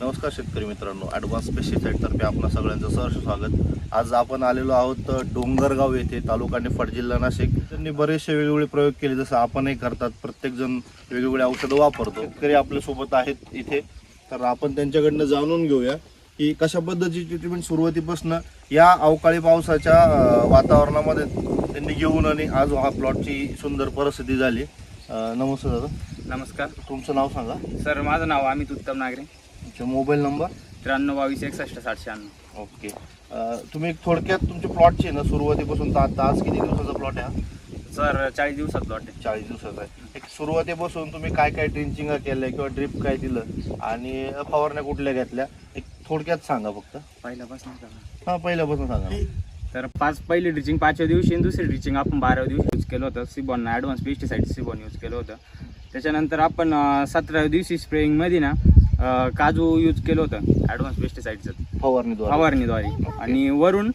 नमस्कार शेतकरी मित्रांनो ॲडव्हान्स तर्फे आपणा सगळ्यांचं सहर्ष स्वागत. आज आपण आलेलो आहोत डोंगरगाव येथे तालुका निफाड जिल्हा नाशिक. त्यांनी बरेचसे वेगवेगळे प्रयोग केले जसं आपणही करतात प्रत्येकजण वेगवेगळे औषधं वापरतो. शेतकरी आपल्यासोबत आहेत इथे. तर आपण त्यांच्याकडनं जाणून घेऊया की कशा पद्धतीची ट्रीटमेंट सुरुवातीपासून या अवकाळी पावसाच्या वातावरणामध्ये त्यांनी घेऊन आणि आज हा प्लॉटची सुंदर परिस्थिती झाली. नमस्ते दादा. नमस्कार. तुमचं नाव सांगा. सर माझं नाव अमित उत्तम नागरे. तुमचा मोबाईल नंबर? त्र्याण्णव बावीस एकसष्ट सातशे शहाण्णव ओके. अं, तुम्ही थोडक्यात तुमच्या प्लॉटची ना सुरुवातीपासून तर आता आज किती दिवसाचा प्लॉट आहे हा? सर चाळीस दिवसात लॉट आहे. चाळीस दिवसाचा आहे. एक सुरुवातीपासून तुम्ही काय काय ड्रिंचिंग केलंय किंवा ड्रिप काय दिलं आणि फवारण्या कुठल्या घेतल्या एक थोडक्यात सांगा फक्त. पहिल्यापासून? हा पहिल्यापासून सांगा. तर पाच पहिली ड्रिचिंग पाचव्या दिवशी आणि दुसरी ड्रिचिंग आपण बाराव्या दिवशी यूज केलं होतं. सिबॉन ॲडव्हान्स पेस्टिसाईड सिबॉन यूज केलं होतं. त्याच्यानंतर आपण अं, सतराव्या दिवसी स्प्रेइंगमध्ये ना अं, काजू यूज केलं होतं ॲडव्हान्स पेस्टिसाईडचं फवारणीद्वारे. फवारणीद्वारे. आणि वरून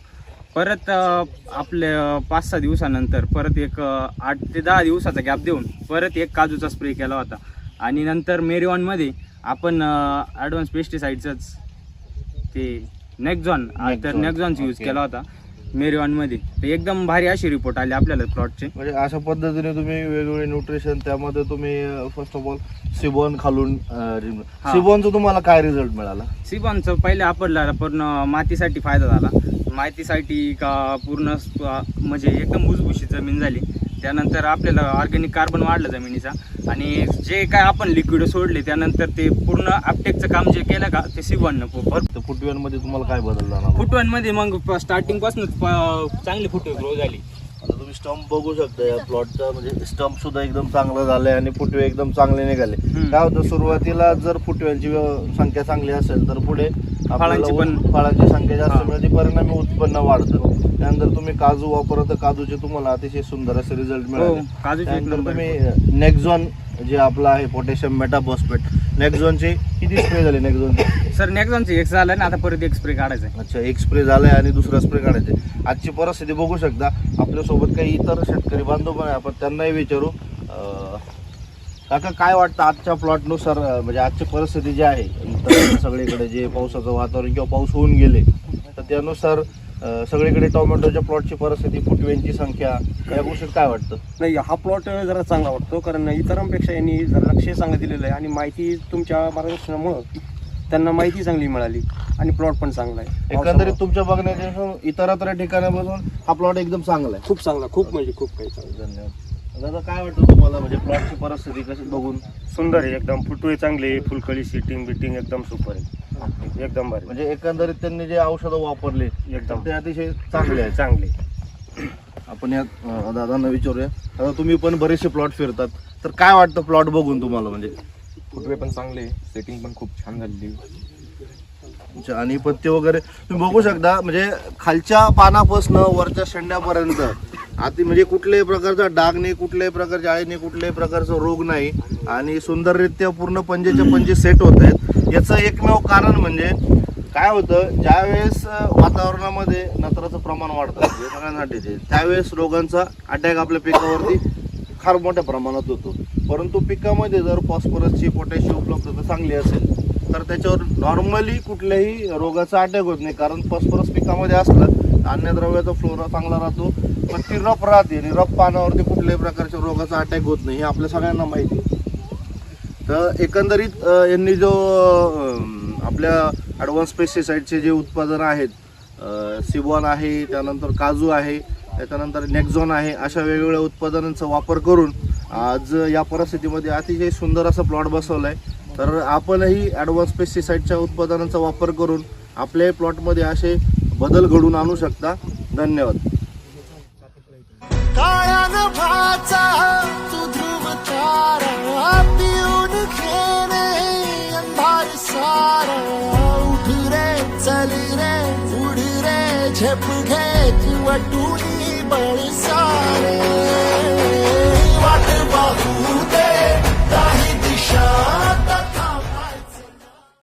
परत अं, आपले पाच सहा दिवसानंतर परत एक अं, आठ ते दहा दिवसाचा गॅप देऊन परत एक काजूचा स्प्रे केला होता. आणि नंतर मेरिऑनमध्ये आपण ॲडव्हान्स पेस्टिसाईडचंच ते नेक्झॉन तर Nexon, नेक्झॉनचा यूज okay. केला होता. मेरिऑनमध्ये तर एकदम भारी असे रिपोर्ट आले आपल्याला प्लॉटचे म्हणजे अशा पद्धतीने तुम्ही वेगवेगळे न्यूट्रिशन त्यामध्ये तुम्ही फर्स्ट ऑफ ऑल सिबॉन खालून. सिबॉनचा तुम्हाला काय रिझल्ट मिळाला? सिबॉनचं पहिले आपल्याला पूर्ण मातीसाठी फायदा झाला. मातीसाठी का पूर्ण म्हणजे एकदम भुसभुशीत जमीन झाली. त्यानंतर आपल्याला ऑर्गॅनिक कार्बन वाढलं जमिनीचा. आणि जे काय आपण लिक्विड सोडले त्यानंतर ते पूर्ण अपटेकचं काम जे केलं का ते सिबॉननं तर फुटव्यांमध्ये तुम्हाला काय बदल जाणार? फुटव्यांमध्ये मग स्टार्टिंग पासूनच चांगली फुटवे ग्रो झाली. आता तुम्ही स्टंप बघू शकता या प्लॉटचा म्हणजे स्टंप सुद्धा एकदम चांगलं झालंय आणि फुटवे एकदम चांगले निघाले. काय होतं सुरुवातीला जर फुटव्यांची संख्या चांगली असेल तर पुढे फळांची पण- फळांची संख्या जास्त हा. मिळते परिणामी उत्पन्न वाढतं. त्यानंतर तुम्ही काजू वापरत तर काजूचे तुम्हाला अतिशय सुंदर असे रिझल्ट हो मिळाले त्यानंतर नंबर तुम्ही नेक्झॉन जे आपलं आहे पोटॅशियम मेटाफॉस्फेट नेक्झॉनचे किती स्प्रे झाले नेक्झॉनचे सर नेक्झॉनचं एक झालं ना आता परत एक स्प्रे काढायचा आहे अच्छा एक स्प्रे झालाय आणि दुसरा स्प्रे काढायचे आजची परिस्थिती बघू शकता. आपल्यासोबत काही इतर शेतकरी बांधव पण आहे. आपण त्यांनाही विचारू. अं, काका काय वाटतं आजच्या प्लॉटनुसार अं, म्हणजे आजची परिस्थिती जी आहे इतर सगळीकडे जे पावसाचं वातावरण किंवा पाऊस होऊन गेले तर त्यानुसार सगळीकडे टोमॅटोच्या प्लॉटची परिस्थिती फुटव्यांची संख्या या गोष्टीत काय वाटतं? नाही हा प्लॉट जरा चांगला वाटतो कारण इतरांपेक्षा यांनी जरा लक्ष चांगलं दिलेलं आहे आणि माहिती तुमच्या मार्गदर्शनामुळं त्यांना माहिती चांगली मिळाली आणि प्लॉट पण चांगला आहे. एकंदरीत तुमच्या बघण्याच्या इतरत्र ठिकाणापासून हा प्लॉट एकदम चांगला आहे. खूप चांगला खूप म्हणजे खूप काही चांगलं. धन्यवाद. दादा काय वाटतं तुम्हाला? म्हणजे प्लॉटची परिस्थिती कशी बघून? सुंदर आहे एकदम फुटवे चांगले फुलकळी सिटिंग बिटिंग एकदम सुपर आहे. एकदम भारी. म्हणजे एकंदरीत त्यांनी जे औषधं वापरले एकदम. ते अतिशय चांगले आहेत. चांगले. आपण या अं, दादांना विचारूया. आता तुम्ही पण बरेचसे प्लॉट फिरतात. तर काय वाटतं प्लॉट बघून तुम्हाला? म्हणजे फुटवे पण चांगले सेटिंग पण खूप छान झालेली अच्छा, आणि पत्ते वगैरे. तुम्ही बघू शकता म्हणजे खालच्या पानापासून वरच्या शेंड्यापर्यंत आती म्हणजे कुठल्याही प्रकारचा डाग नाही कुठल्याही प्रकारच्या आळी नाही कुठल्याही प्रकारचा रोग नाही. आणि सुंदररित्या पूर्ण पंजेच्या पंजे सेट होत आहेत. याचं एकमेव कारण म्हणजे काय होतं ज्यावेळेस वातावरणामध्ये नत्राचं प्रमाण वाढतं म्हणजे जे सगळ्यांसाठी ते, त्यावेळेस रोगांचा अटॅक आपल्या पिकावरती फार मोठ्या प्रमाणात होतो. परंतु पिकामध्ये जर फॉस्फरसची पोटॅशियम उपलब्धता चांगली असेल तर त्याच्यावर नॉर्मली कुठल्याही रोगाचा अटॅक होत नाही. कारण फॉस्फरस पिकामध्ये असलं अन्नद्रव्याचा फ्लोरा चांगला राहतो पण ती रफ राहते. आणि रफ पानावरती कुठल्याही प्रकारच्या रोगाचा अटॅक होत नाही हे आपल्या सगळ्यांना माहिती आहे. तर एकंदरीत यांनी जो आपल्या ॲडव्हान्स पेस्टिसाईडचे जे उत्पादनं आहेत सिबॉन आहे त्यानंतर काजू आहे त्याच्यानंतर नेक्झॉन आहे अशा वेगवेगळ्या उत्पादनांचा वापर करून आज या परिस्थितीमध्ये अतिशय सुंदर असा प्लॉट बसवला आहे तर आपणही ॲडव्हान्स पेस्टिसाईडच्या उत्पादनांचा वापर करून आपल्याही प्लॉटमध्ये असे बदल घडून आणू शकता. धन्यवाद. रे झेप घे